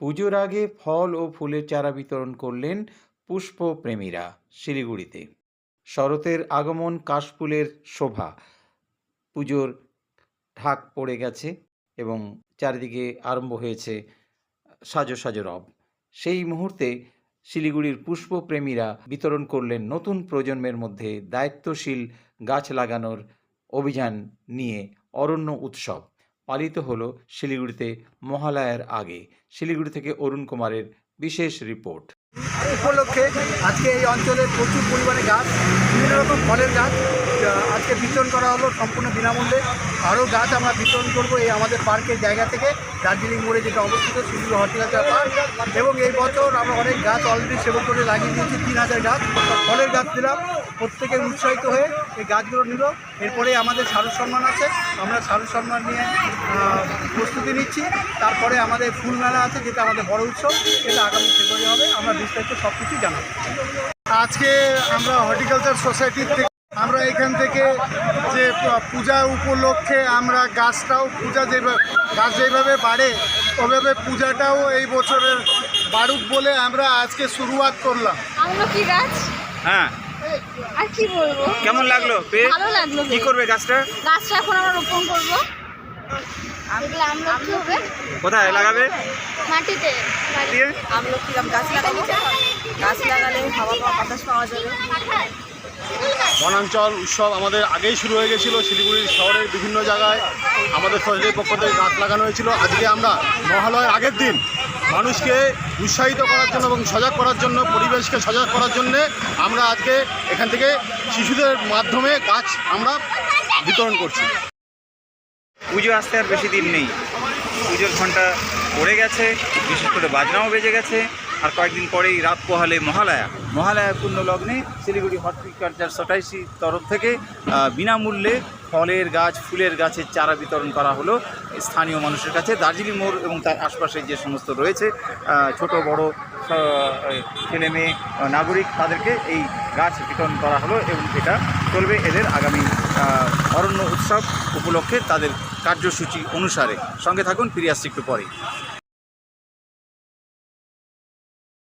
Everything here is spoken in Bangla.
পুজোর আগে ফল ও ফুলের চারা বিতরণ করলেন পুষ্পপ্রেমীরা শিলিগুড়িতে। শরতের আগমন কাশফুলের শোভা। পুজোর ঢাক পড়ে গেছে এবং চারিদিকে আরম্ভ হয়েছে সাজো সাজো রব। সেই মুহূর্তে শিলিগুড়ির পুষ্পপ্রেমীরা বিতরণ করলেন নতুন প্রজন্মের মধ্যে দায়িত্বশীল গাছ লাগানোর অভিযান নিয়ে অরণ্য উৎসব। পালিত হলো শিলিগুড়িতে মহালয়ার আগে। শিলিগুড়ি থেকে অরুণ কুমারের বিশেষ রিপোর্ট। উপলক্ষে আজকে এই অঞ্চলে প্রচুর পরিমাণে গাছ, বিভিন্ন রকম ফলের গাছ আজকে বিতরণ করা হলো সম্পূর্ণ বিনামূল্যে। আরও গাছ আমরা বিতরণ করব এই আমাদের পার্কের জায়গা থেকে, দার্জিলিং মোড়ে যেটা অবস্থিত শিলিগুড়ি হর্টিকালচার পার্ক। এবং এই বছর আমরা অনেক গাছ অলরেডি সেবন করে লাগিয়ে দিয়েছি, তিন হাজার গাছ। ফলের গাছ দিলাম প্রত্যেকে উৎসাহিত হয়ে এই গাছগুলো নিল। এরপরে আমাদের শারদ সম্মান আছে, আমরা শারদ সম্মান নিয়ে প্রস্তুতি নিচ্ছি। তারপরে আমাদের ফুল মেলা আছে, যেটা আমাদের বড় উৎসব, সেটা আগামী ফেব্রুয়ারি হবে। আমরা বিস্তারিত সব কিছুই জানাব। আজকে আমরা হর্টিকালচার সোসাইটির থেকে আমরা এখান থেকে যে পূজা উপলক্ষে আমরা গাছটাও পূজা যেভাবে গাছ যেভাবে বাড়ে ওভাবে পূজাটাও এই বছরের বাড়ুক বলে আমরা আজকে শুরুয়াত করলাম। আমলকি গাছ? হ্যাঁ। আর কি বলব? কেমন লাগল? ভালো লাগল কি করবে গাছটা? গাছটা এখন আমরা রোপণ করব। এগুলো আমলকি হবে। কোথায়? লাগাবে? মাটিতে। আমলকি গাছ লাগাবো। গাছ লাগালে হাওয়া পাওয়া বাতাস পাওয়া যাবে। বনাঞ্চল উৎসব আমাদের আগেই শুরু হয়ে গেছিল। শিলিগুড়ি শহরের বিভিন্ন জায়গায় আমাদের সোসাইটির পক্ষ থেকে গাছ লাগানো হয়েছিল। আজকে আমরা মহালয়ের আগের দিন মানুষকে উৎসাহিত করার জন্য এবং সজাগ করার জন্য, পরিবেশকে সজাগ করার জন্য আমরা আজকে এখান থেকে শিশুদের মাধ্যমে গাছ আমরা বিতরণ করছি। পুজো আসতে আর বেশি দিন নেই। পুজোর ঘণ্টা পড়ে গেছে, বিশেষ করে বাজনাও বেজে গেছে। আর কয়েকদিন পরেই রাত পোহালে মহালয়া। মহালয়া পূর্ণ লগ্নে শিলিগুড়ি হর্টিকালচার সোসাইটির তরফ থেকে বিনামূল্যে ফলের গাছ, ফুলের গাছের চারা বিতরণ করা হলো স্থানীয় মানুষের কাছে। দার্জিলিং মোড় এবং তার আশপাশে যে সমস্ত রয়েছে ছোট, বড় ছেলে মেয়ে নাগরিক, তাদেরকে এই গাছ বিতরণ করা হলো এবং এটা চলবে এদের আগামী অরণ্য উৎসব উপলক্ষে তাদের কার্যসূচি অনুসারে। সঙ্গে থাকুন, ফিরে আসছি একটু পরে